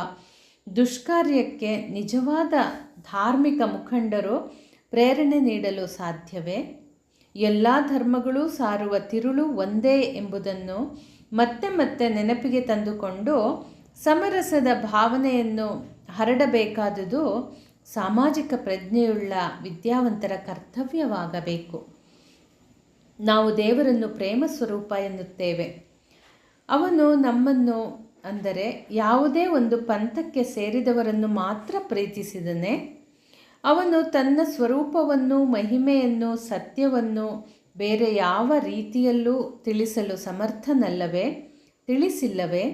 Speaker 1: ದುಷ್ಕಾರ್ಯಕ್ಕೆ ನಿಜವಾದ ಧಾರ್ಮಿಕ ಮುಖಂಡರು ಪ್ರೇರಣೆ ನೀಡಲು ಸಾಧ್ಯವೇ ಎಲ್ಲ ಧರ್ಮಗಳು ಸಾರುವ ತಿರುಳು ಒಂದೇ ಎಂಬುದನ್ನು ಮತ್ತೆ ಮತ್ತೆ ನೆನಪಿಗೆ ತಂದುಕೊಂಡು ಸಮರಸದ ಭಾವನೆಯನ್ನು ಹರಡಬೇಕಾದುದು ಸಾಮಾಜಿಕ ಪ್ರಜ್ಞೆಯುಳ್ಳ ವಿದ್ಯಾವಂತರ ಕರ್ತವ್ಯವಾಗಬೇಕು ನಾವು ದೇವರನ್ನು ಪ್ರೇಮ ಸ್ವರೂಪ ಎನ್ನುತ್ತೇವೆ ಅವನು ನಮ್ಮನ್ನು ಅಂದರೆ ಯಾವುದೇ ಒಂದು ಪಂಥಕ್ಕೆ ಸೇರಿದವರನ್ನು ಮಾತ್ರ ಪ್ರೀತಿಸಿದನೇ ಅವನು ತನ್ನ ಸ್ವರೂಪವನ್ನು ಮಹಿಮೆಯನ್ನು ಸತ್ಯವನ್ನು ಬೇರೆ ಯಾವ ರೀತಿಯಲ್ಲೂ ತಿಳಿಸಲು ಸಮರ್ಥನಲ್ಲವೇ ತಿಳಿಸಿಲ್ಲವೇ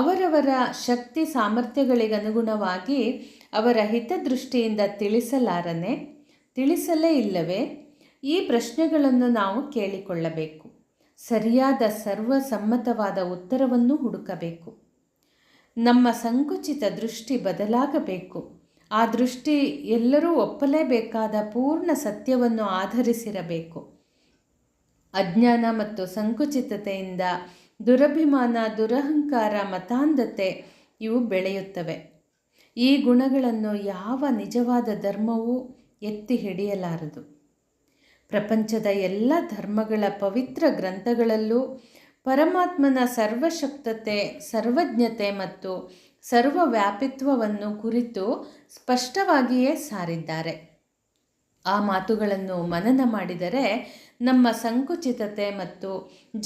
Speaker 1: ಅವರವರ ಶಕ್ತಿ ಸಾಮರ್ಥ್ಯಗಳಿಗನುಗುಣವಾಗಿ ಅವರ ಹಿತದೃಷ್ಟಿಯಿಂದ ತಿಳಿಸಲಾರನೆ ತಿಳಿಸಲೇ ಇಲ್ಲವೇ ಈ ಪ್ರಶ್ನೆಗಳನ್ನು ನಾವು ಕೇಳಿಕೊಳ್ಳಬೇಕು ಸರಿಯಾದ ಸರ್ವಸಮ್ಮತವಾದ ಉತ್ತರವನ್ನು ಹುಡುಕಬೇಕು ನಮ್ಮ ಸಂಕುಚಿತ ದೃಷ್ಟಿ ಬದಲಾಗಬೇಕು ಆ ದೃಷ್ಟಿ ಎಲ್ಲರೂ ಒಪ್ಪಲೇಬೇಕಾದ ಪೂರ್ಣ ಸತ್ಯವನ್ನು ಆಧರಿಸಿರಬೇಕು ಅಜ್ಞಾನ ಮತ್ತು ಸಂಕುಚಿತತೆಯಿಂದ ದುರಭಿಮಾನ ದುರಹಂಕಾರ ಮತಾಂಧತೆ ಇವು ಬೆಳೆಯುತ್ತವೆ ಈ ಗುಣಗಳನ್ನು ಯಾವ ನಿಜವಾದ ಧರ್ಮವೂ ಎತ್ತಿ ಹಿಡಿಯಲಾರದು ಪ್ರಪಂಚದ ಎಲ್ಲ ಧರ್ಮಗಳ ಪವಿತ್ರ ಗ್ರಂಥಗಳಲ್ಲೂ ಪರಮಾತ್ಮನ ಸರ್ವಶಕ್ತತೆ ಸರ್ವಜ್ಞತೆ ಮತ್ತು ಸರ್ವ ವ್ಯಾಪಿತ್ವವನ್ನು ಕುರಿತು ಸ್ಪಷ್ಟವಾಗಿಯೇ ಸಾರಿದ್ದಾರೆ ಆ ಮಾತುಗಳನ್ನು ಮನನ ಮಾಡಿದರೆ ನಮ್ಮ ಸಂಕುಚಿತತೆ ಮತ್ತು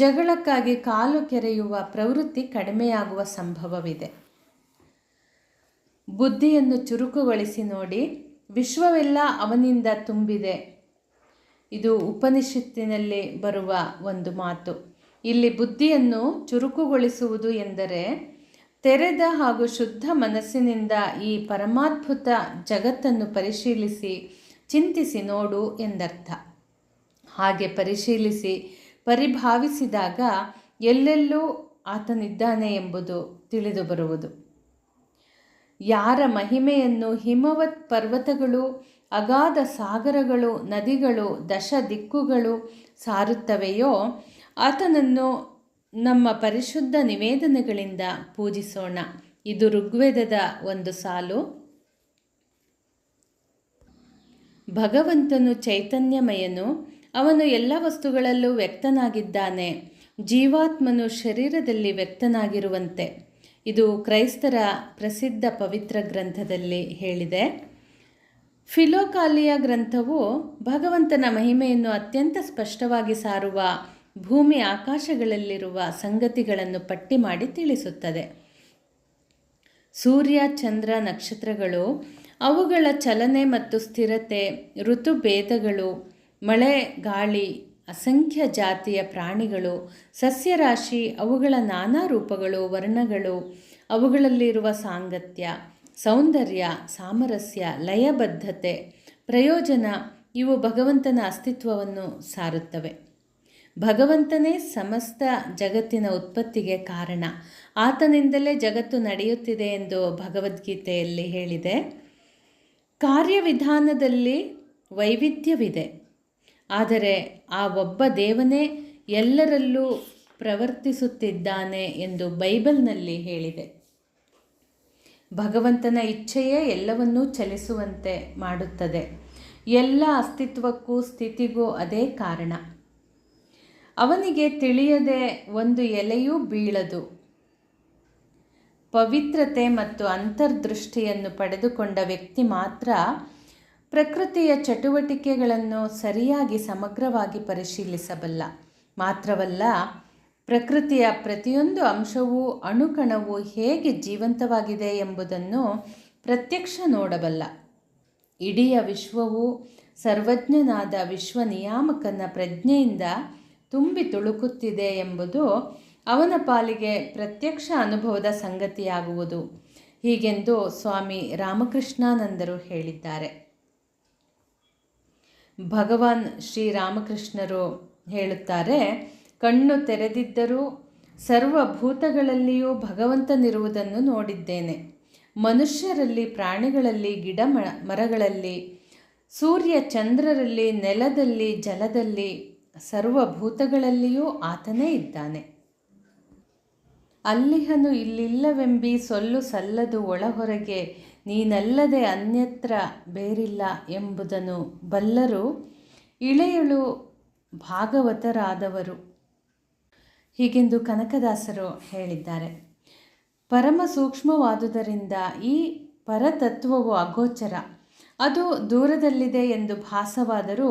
Speaker 1: ಜಗಳಕ್ಕಾಗಿ ಕಾಲು ಕೆರೆಯುವ ಪ್ರವೃತ್ತಿ ಕಡಿಮೆಯಾಗುವ ಸಂಭವವಿದೆ ಬುದ್ಧಿಯನ್ನು ಚುರುಕುಗೊಳಿಸಿ ನೋಡಿ ವಿಶ್ವವೆಲ್ಲ ಅವನಿಂದ ತುಂಬಿದೆ ಇದು ಉಪನಿಷತ್ತಿನಲ್ಲಿ ಬರುವ ಒಂದು ಮಾತು ಇಲ್ಲಿ ಬುದ್ಧಿಯನ್ನು ಚುರುಕುಗೊಳಿಸುವುದು ಎಂದರೆ ತೆರೆದ ಹಾಗೂ ಶುದ್ಧ ಮನಸ್ಸಿನಿಂದ ಈ ಪರಮಾತ್ಭುತ ಜಗತ್ತನ್ನು ಪರಿಶೀಲಿಸಿ ಚಿಂತಿಸಿ ನೋಡು ಎಂದರ್ಥ ಹಾಗೆ ಪರಿಶೀಲಿಸಿ ಪರಿಭಾವಿಸಿದಾಗ ಎಲ್ಲೆಲ್ಲೂ ಆತನಿದ್ದಾನೆ ಎಂಬುದು ತಿಳಿದು ಬರುವುದು ಯಾರ ಮಹಿಮೆಯನ್ನು ಹಿಮವತ್ ಪರ್ವತಗಳು ಅಗಾಧ ಸಾಗರಗಳು ನದಿಗಳು ದಶ ದಿಕ್ಕುಗಳು ಸಾರುತ್ತವೆಯೋ ಆತನನ್ನು ನಮ್ಮ ಪರಿಶುದ್ಧ ನಿವೇದನೆಗಳಿಂದ ಪೂಜಿಸೋಣ ಇದು ಋಗ್ವೇದದ ಒಂದು ಸಾಲು ಭಗವಂತನು ಚೈತನ್ಯಮಯನು ಅವನು ಎಲ್ಲ ವಸ್ತುಗಳಲ್ಲೂ ವ್ಯಕ್ತನಾಗಿದ್ದಾನೆ ಜೀವಾತ್ಮನು ಶರೀರದಲ್ಲಿ ವ್ಯಕ್ತನಾಗಿರುವಂತೆ ಇದು ಕ್ರೈಸ್ತರ ಪ್ರಸಿದ್ಧ ಪವಿತ್ರ ಗ್ರಂಥದಲ್ಲಿ ಹೇಳಿದೆ ಫಿಲೋಕಾಲಿಯ ಗ್ರಂಥವು ಭಗವಂತನ ಮಹಿಮೆಯನ್ನು ಅತ್ಯಂತ ಸ್ಪಷ್ಟವಾಗಿ ಸಾರುವ ಭೂಮಿ ಆಕಾಶಗಳಲ್ಲಿರುವ ಸಂಗತಿಗಳನ್ನು ಪಟ್ಟಿ ಮಾಡಿ ತಿಳಿಸುತ್ತದೆ ಸೂರ್ಯ ಚಂದ್ರ ನಕ್ಷತ್ರಗಳು ಅವುಗಳ ಚಲನೆ ಮತ್ತು ಸ್ಥಿರತೆ ಋತುಭೇದಗಳು ಮಳೆ ಗಾಳಿ ಅಸಂಖ್ಯ ಜಾತಿಯ ಪ್ರಾಣಿಗಳು ಸಸ್ಯರಾಶಿ ಅವುಗಳ ನಾನಾ ರೂಪಗಳು ವರ್ಣಗಳು ಅವುಗಳಲ್ಲಿರುವ ಸಾಂಗತ್ಯ ಸೌಂದರ್ಯ ಸಾಮರಸ್ಯ ಲಯಬದ್ಧತೆ ಪ್ರಯೋಜನ ಇವು ಭಗವಂತನ ಅಸ್ತಿತ್ವವನ್ನು ಸಾರುತ್ತವೆ ಭಗವಂತನೇ ಸಮಸ್ತ ಜಗತ್ತಿನ ಉತ್ಪತ್ತಿಗೆ ಕಾರಣ ಆತನಿಂದಲೇ ಜಗತ್ತು ನಡೆಯುತ್ತಿದೆ ಎಂದು ಭಗವದ್ಗೀತೆಯಲ್ಲಿ ಹೇಳಿದೆ ಕಾರ್ಯವಿಧಾನದಲ್ಲಿ ವೈವಿಧ್ಯವಿದೆ ಆದರೆ ಆ ಒಬ್ಬ ದೇವನೇ ಎಲ್ಲರಲ್ಲೂ ಪ್ರವರ್ತಿಸುತ್ತಿದ್ದಾನೆ ಎಂದು ಬೈಬಲ್ನಲ್ಲಿ ಹೇಳಿದೆ ಭಗವಂತನ ಇಚ್ಛೆಯೇ ಎಲ್ಲವನ್ನೂ ಚಲಿಸುವಂತೆ ಮಾಡುತ್ತದೆ ಎಲ್ಲ ಅಸ್ತಿತ್ವಕ್ಕೂ ಸ್ಥಿತಿಗೂ ಅದೇ ಕಾರಣ ಅವನಿಗೆ ತಿಳಿಯದೆ ಒಂದು ಎಲೆಯೂ ಬೀಳದು ಪವಿತ್ರತೆ ಮತ್ತು ಅಂತರ್ದೃಷ್ಟಿಯನ್ನು ಪಡೆದುಕೊಂಡ ವ್ಯಕ್ತಿ ಮಾತ್ರ ಪ್ರಕೃತಿಯ ಚಟುವಟಿಕೆಗಳನ್ನು ಸರಿಯಾಗಿ ಸಮಗ್ರವಾಗಿ ಪರಿಶೀಲಿಸಬಲ್ಲ ಮಾತ್ರವಲ್ಲ ಪ್ರಕೃತಿಯ ಪ್ರತಿಯೊಂದು ಅಂಶವೂ ಅಣುಕಣವು ಹೇಗೆ ಜೀವಂತವಾಗಿದೆ ಎಂಬುದನ್ನು ಪ್ರತ್ಯಕ್ಷ ನೋಡಬಲ್ಲ ಇಡೀ ವಿಶ್ವವು ಸರ್ವಜ್ಞನಾದ ವಿಶ್ವ ನಿಯಾಮಕನ ಪ್ರಜ್ಞೆಯಿಂದ ತುಂಬಿ ತುಳುಕುತ್ತಿದೆ ಎಂಬುದು ಅವನ ಪಾಲಿಗೆ ಪ್ರತ್ಯಕ್ಷ ಅನುಭವದ ಸಂಗತಿಯಾಗುವುದು ಹೀಗೆಂದು ಸ್ವಾಮಿ ರಾಮಕೃಷ್ಣಾನಂದರು ಹೇಳಿದ್ದಾರೆ ಭಗವಾನ್ ಶ್ರೀರಾಮಕೃಷ್ಣರು ಹೇಳುತ್ತಾರೆ ಕಣ್ಣು ತೆರೆದಿದ್ದರೂ ಭೂತಗಳಲ್ಲಿಯೂ ಭಗವಂತನಿರುವುದನ್ನು ನೋಡಿದ್ದೇನೆ ಮನುಷ್ಯರಲ್ಲಿ ಪ್ರಾಣಿಗಳಲ್ಲಿ ಗಿಡ ಮರಗಳಲ್ಲಿ ಸೂರ್ಯ ಚಂದ್ರರಲ್ಲಿ ನೆಲದಲ್ಲಿ ಜಲದಲ್ಲಿ ಸರ್ವಭೂತಗಳಲ್ಲಿಯೂ ಆತನೇ ಇದ್ದಾನೆ ಅಲ್ಲಿಹನು ಇಲ್ಲಿಲ್ಲವೆಂಬಿ ಸೊಲ್ಲು ಸಲ್ಲದು ಒಳಹೊರಗೆ ನೀನಲ್ಲದೆ ಅನ್ಯತ್ರ ಬೇರಿಲ್ಲ ಎಂಬುದನ್ನು ಬಲ್ಲರು ಇಳೆಯಳು ಭಾಗವತರಾದವರು ಹೀಗೆಂದು ಕನಕದಾಸರು ಹೇಳಿದ್ದಾರೆ ಪರಮ ಸೂಕ್ಷ್ಮವಾದುದರಿಂದ ಈ ಪರತತ್ವವು ಅಗೋಚರ ಅದು ದೂರದಲ್ಲಿದೆ ಎಂದು ಭಾಸವಾದರೂ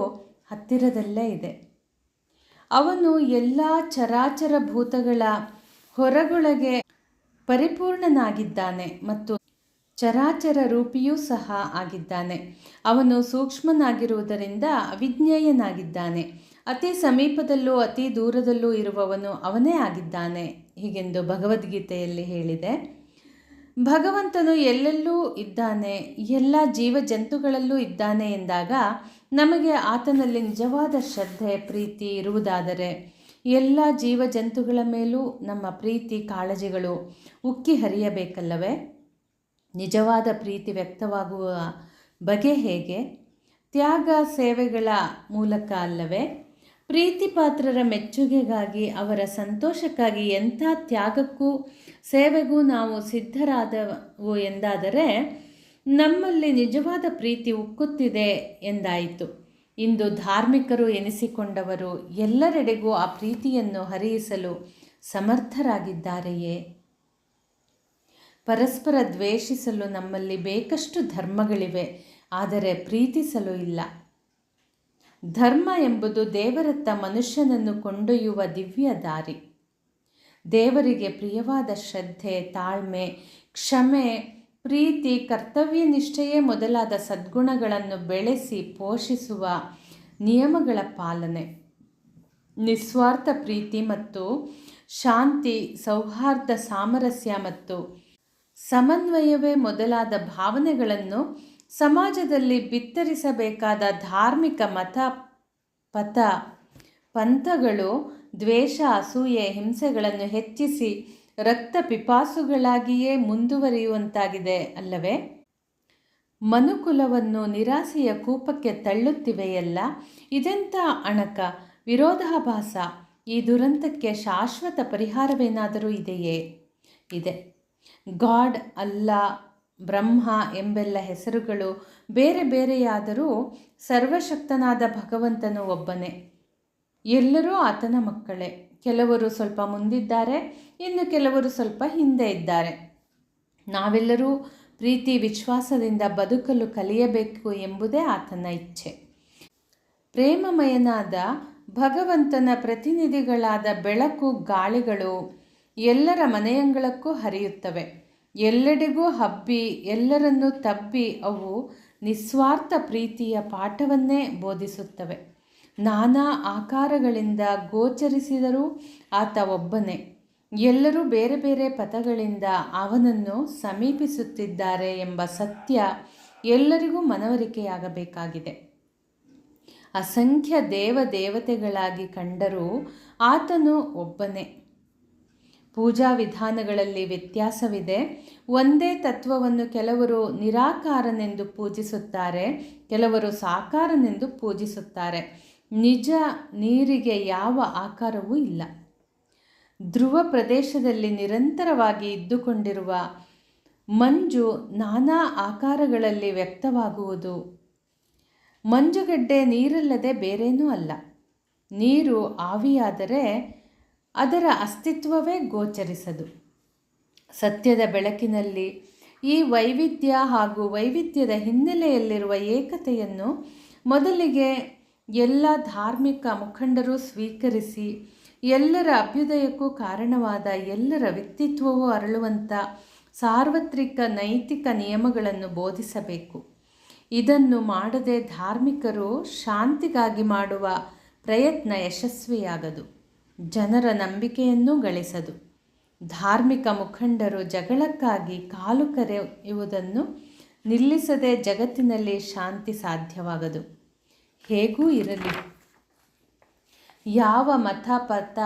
Speaker 1: ಹತ್ತಿರದಲ್ಲೇ ಇದೆ ಅವನು ಎಲ್ಲ ಚರಾಚರ ಭೂತಗಳ ಹೊರಗೊಳಗೆ ಪರಿಪೂರ್ಣನಾಗಿದ್ದಾನೆ ಮತ್ತು ಚರಾಚರ ರೂಪಿಯೂ ಸಹ ಆಗಿದ್ದಾನೆ ಅವನು ಸೂಕ್ಷ್ಮನಾಗಿರುವುದರಿಂದ ವಿಜ್ಞೇಯನಾಗಿದ್ದಾನೆ ಅತಿ ಸಮೀಪದಲ್ಲೂ ಅತಿ ದೂರದಲ್ಲೂ ಇರುವವನು ಅವನೇ ಆಗಿದ್ದಾನೆ ಹೀಗೆಂದು ಭಗವದ್ಗೀತೆಯಲ್ಲಿ ಹೇಳಿದೆ ಭಗವಂತನು ಎಲ್ಲೆಲ್ಲೂ ಇದ್ದಾನೆ ಎಲ್ಲ ಜೀವ ಜಂತುಗಳಲ್ಲೂ ಇದ್ದಾನೆ ಎಂದಾಗ ನಮಗೆ ಆತನಲ್ಲಿ ನಿಜವಾದ ಶ್ರದ್ಧೆ ಪ್ರೀತಿ ಇರುವುದಾದರೆ ಎಲ್ಲ ಜೀವ ಜಂತುಗಳ ಮೇಲೂ ನಮ್ಮ ಪ್ರೀತಿ ಕಾಳಜಿಗಳು ಉಕ್ಕಿ ಹರಿಯಬೇಕಲ್ಲವೇ ನಿಜವಾದ ಪ್ರೀತಿ ವ್ಯಕ್ತವಾಗುವ ಬಗೆ ಹೇಗೆ ತ್ಯಾಗ ಸೇವೆಗಳ ಮೂಲಕ ಅಲ್ಲವೇ ಪ್ರೀತಿ ಪಾತ್ರರ ಮೆಚ್ಚುಗೆಗಾಗಿ ಅವರ ಸಂತೋಷಕ್ಕಾಗಿ ಎಂಥ ತ್ಯಾಗಕ್ಕೂ ಸೇವೆಗೂ ನಾವು ಸಿದ್ಧರಾದವು ಎಂದಾದರೆ ನಮ್ಮಲ್ಲಿ ನಿಜವಾದ ಪ್ರೀತಿ ಉಕ್ಕುತ್ತಿದೆ ಎಂದಾಯಿತು ಇಂದು ಧಾರ್ಮಿಕರು ಎನಿಸಿಕೊಂಡವರು ಎಲ್ಲರೆಡೆಗೂ ಆ ಪ್ರೀತಿಯನ್ನು ಹರಿಯಿಸಲು ಸಮರ್ಥರಾಗಿದ್ದಾರೆಯೇ ಪರಸ್ಪರ ದ್ವೇಷಿಸಲು ನಮ್ಮಲ್ಲಿ ಬೇಕಷ್ಟು ಧರ್ಮಗಳಿವೆ ಆದರೆ ಪ್ರೀತಿಸಲು ಇಲ್ಲ ಧರ್ಮ ಎಂಬುದು ದೇವರತ್ತ ಮನುಷ್ಯನನ್ನು ಕೊಂಡೊಯ್ಯುವ ದಿವ್ಯ ದಾರಿ ದೇವರಿಗೆ ಪ್ರಿಯವಾದ ಶ್ರದ್ಧೆ ತಾಳ್ಮೆ ಕ್ಷಮೆ ಪ್ರೀತಿ ಕರ್ತವ್ಯ ನಿಷ್ಠೆಯೇ ಮೊದಲಾದ ಸದ್ಗುಣಗಳನ್ನು ಬೆಳೆಸಿ ಪೋಷಿಸುವ ನಿಯಮಗಳ ಪಾಲನೆ ನಿಸ್ವಾರ್ಥ ಪ್ರೀತಿ ಮತ್ತು ಶಾಂತಿ ಸೌಹಾರ್ದ ಸಾಮರಸ್ಯ ಮತ್ತು ಸಮನ್ವಯವೇ ಮೊದಲಾದ ಭಾವನೆಗಳನ್ನು ಸಮಾಜದಲ್ಲಿ ಬಿತ್ತರಿಸಬೇಕಾದ ಧಾರ್ಮಿಕ ಮತ ಪಥ ಪಂಥಗಳು ದ್ವೇಷ ಅಸೂಯೆ ಹಿಂಸೆಗಳನ್ನು ಹೆಚ್ಚಿಸಿ ರಕ್ತ ಪಿಪಾಸುಗಳಾಗಿಯೇ ಮುಂದುವರಿಯುವಂತಾಗಿದೆ ಅಲ್ಲವೇ ಮನುಕುಲವನ್ನು ನಿರಾಸೆಯ ಕೂಪಕ್ಕೆ ತಳ್ಳುತ್ತಿವೆಯಲ್ಲ ಇದೆಂಥ ಅಣಕ ವಿರೋಧಾಭಾಸ ಈ ದುರಂತಕ್ಕೆ ಶಾಶ್ವತ ಪರಿಹಾರವೇನಾದರೂ ಇದೆಯೇ ಇದೆ ಗಾಡ್ ಅಲ್ಲ ಬ್ರಹ್ಮ ಎಂಬೆಲ್ಲ ಹೆಸರುಗಳು ಬೇರೆ ಬೇರೆಯಾದರೂ ಸರ್ವಶಕ್ತನಾದ ಭಗವಂತನು ಒಬ್ಬನೇ ಎಲ್ಲರೂ ಆತನ ಮಕ್ಕಳೇ ಕೆಲವರು ಸ್ವಲ್ಪ ಮುಂದಿದ್ದಾರೆ ಇನ್ನು ಕೆಲವರು ಸ್ವಲ್ಪ ಹಿಂದೆ ಇದ್ದಾರೆ ನಾವೆಲ್ಲರೂ ಪ್ರೀತಿ ವಿಶ್ವಾಸದಿಂದ ಬದುಕಲು ಕಲಿಯಬೇಕು ಎಂಬುದೇ ಆತನ ಇಚ್ಛೆ ಪ್ರೇಮಮಯನಾದ ಭಗವಂತನ ಪ್ರತಿನಿಧಿಗಳಾದ ಬೆಳಕು ಗಾಳಿಗಳು ಎಲ್ಲರ ಮನೆಯಂಗಳಕ್ಕೂ ಹರಿಯುತ್ತವೆ ಎಲ್ಲೆಡೆಗೂ ಹಬ್ಬಿ ಎಲ್ಲರನ್ನೂ ತಬ್ಬಿ ಅವು ನಿಸ್ವಾರ್ಥ ಪ್ರೀತಿಯ ಪಾಠವನ್ನೇ ಬೋಧಿಸುತ್ತವೆ ನಾನಾ ಆಕಾರಗಳಿಂದ ಗೋಚರಿಸಿದರೂ ಆತ ಒಬ್ಬನೇ ಎಲ್ಲರೂ ಬೇರೆ ಬೇರೆ ಪಥಗಳಿಂದ ಅವನನ್ನು ಸಮೀಪಿಸುತ್ತಿದ್ದಾರೆ ಎಂಬ ಸತ್ಯ ಎಲ್ಲರಿಗೂ ಮನವರಿಕೆಯಾಗಬೇಕಾಗಿದೆ ಅಸಂಖ್ಯ ದೇವ ದೇವತೆಗಳಾಗಿ ಕಂಡರೂ ಆತನು ಒಬ್ಬನೇ ಪೂಜಾ ವಿಧಾನಗಳಲ್ಲಿ ವ್ಯತ್ಯಾಸವಿದೆ ಒಂದೇ ತತ್ವವನ್ನು ಕೆಲವರು ನಿರಾಕಾರನೆಂದು ಪೂಜಿಸುತ್ತಾರೆ ಕೆಲವರು ಸಾಕಾರನೆಂದು ಪೂಜಿಸುತ್ತಾರೆ ನಿಜ ನೀರಿಗೆ ಯಾವ ಆಕಾರವೂ ಇಲ್ಲ ಧ್ರುವ ಪ್ರದೇಶದಲ್ಲಿ ನಿರಂತರವಾಗಿ ಇದ್ದುಕೊಂಡಿರುವ ಮಂಜು ನಾನಾ ಆಕಾರಗಳಲ್ಲಿ ವ್ಯಕ್ತವಾಗುವುದು ಮಂಜುಗಡ್ಡೆ ನೀರಲ್ಲದೆ ಬೇರೇನೂ ಅಲ್ಲ ನೀರು ಆವಿಯಾದರೆ ಅದರ ಅಸ್ತಿತ್ವವೇ ಗೋಚರಿಸದು ಸತ್ಯದ ಬೆಳಕಿನಲ್ಲಿ ಈ ವೈವಿಧ್ಯ ಹಾಗೂ ವೈವಿಧ್ಯದ ಹಿನ್ನೆಲೆಯಲ್ಲಿರುವ ಏಕತೆಯನ್ನು ಮೊದಲಿಗೆ ಎಲ್ಲ ಧಾರ್ಮಿಕ ಮುಖಂಡರು ಸ್ವೀಕರಿಸಿ ಎಲ್ಲರ ಅಭ್ಯುದಯಕ್ಕೂ ಕಾರಣವಾದ ಎಲ್ಲರ ವ್ಯಕ್ತಿತ್ವವೂ ಅರಳುವಂಥ ಸಾರ್ವತ್ರಿಕ ನೈತಿಕ ನಿಯಮಗಳನ್ನು ಬೋಧಿಸಬೇಕು ಇದನ್ನು ಮಾಡದೆ ಧಾರ್ಮಿಕರು ಶಾಂತಿಗಾಗಿ ಮಾಡುವ ಪ್ರಯತ್ನ ಯಶಸ್ವಿಯಾಗದು ಜನರ ನಂಬಿಕೆಯನ್ನೂ ಗಳಿಸದು ಧಾರ್ಮಿಕ ಮುಖಂಡರು ಜಗಳಕ್ಕಾಗಿ ಕಾಲು ಕರೆಯುವುದನ್ನು ನಿಲ್ಲಿಸದೆ ಜಗತ್ತಿನಲ್ಲಿ ಶಾಂತಿ ಸಾಧ್ಯವಾಗದು ಹೇಗೂ ಇರಲಿ ಯಾವ ಮತ ಪಥ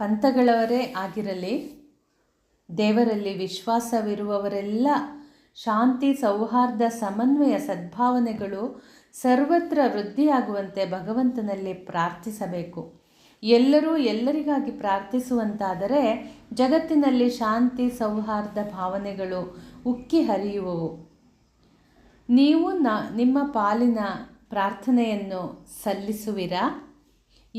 Speaker 1: ಪಂಥಗಳವರೇ ಆಗಿರಲಿ ದೇವರಲ್ಲಿ ವಿಶ್ವಾಸವಿರುವವರೆಲ್ಲ ಶಾಂತಿ ಸೌಹಾರ್ದ ಸಮನ್ವಯ ಸದ್ಭಾವನೆಗಳು ಸರ್ವತ್ರ ವೃದ್ಧಿಯಾಗುವಂತೆ ಭಗವಂತನಲ್ಲಿ ಪ್ರಾರ್ಥಿಸಬೇಕು ಎಲ್ಲರೂ ಎಲ್ಲರಿಗಾಗಿ ಪ್ರಾರ್ಥಿಸುವಂತಾದರೆ ಜಗತ್ತಿನಲ್ಲಿ ಶಾಂತಿ ಸೌಹಾರ್ದ ಭಾವನೆಗಳು ಉಕ್ಕಿ ಹರಿಯುವವು ನೀವು ನ ನಿಮ್ಮ ಪಾಲಿನ ಪ್ರಾರ್ಥನೆಯನ್ನು ಸಲ್ಲಿಸುವಿರಾ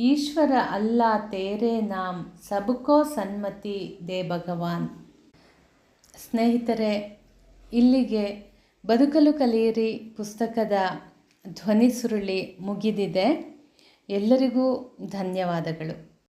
Speaker 1: ಈಶ್ವರ ಅಲ್ಲ ತೇರೆ ನಾಮ್ ಸಬುಕೋ ಸನ್ಮತಿ ದೇ ಭಗವಾನ್ ಸ್ನೇಹಿತರೆ ಇಲ್ಲಿಗೆ ಬದುಕಲು ಕಲಿಯಿರಿ ಪುಸ್ತಕದ ಧ್ವನಿ ಸುರುಳಿ ಮುಗಿದಿದೆ ಎಲ್ಲರಿಗೂ ಧನ್ಯವಾದಗಳು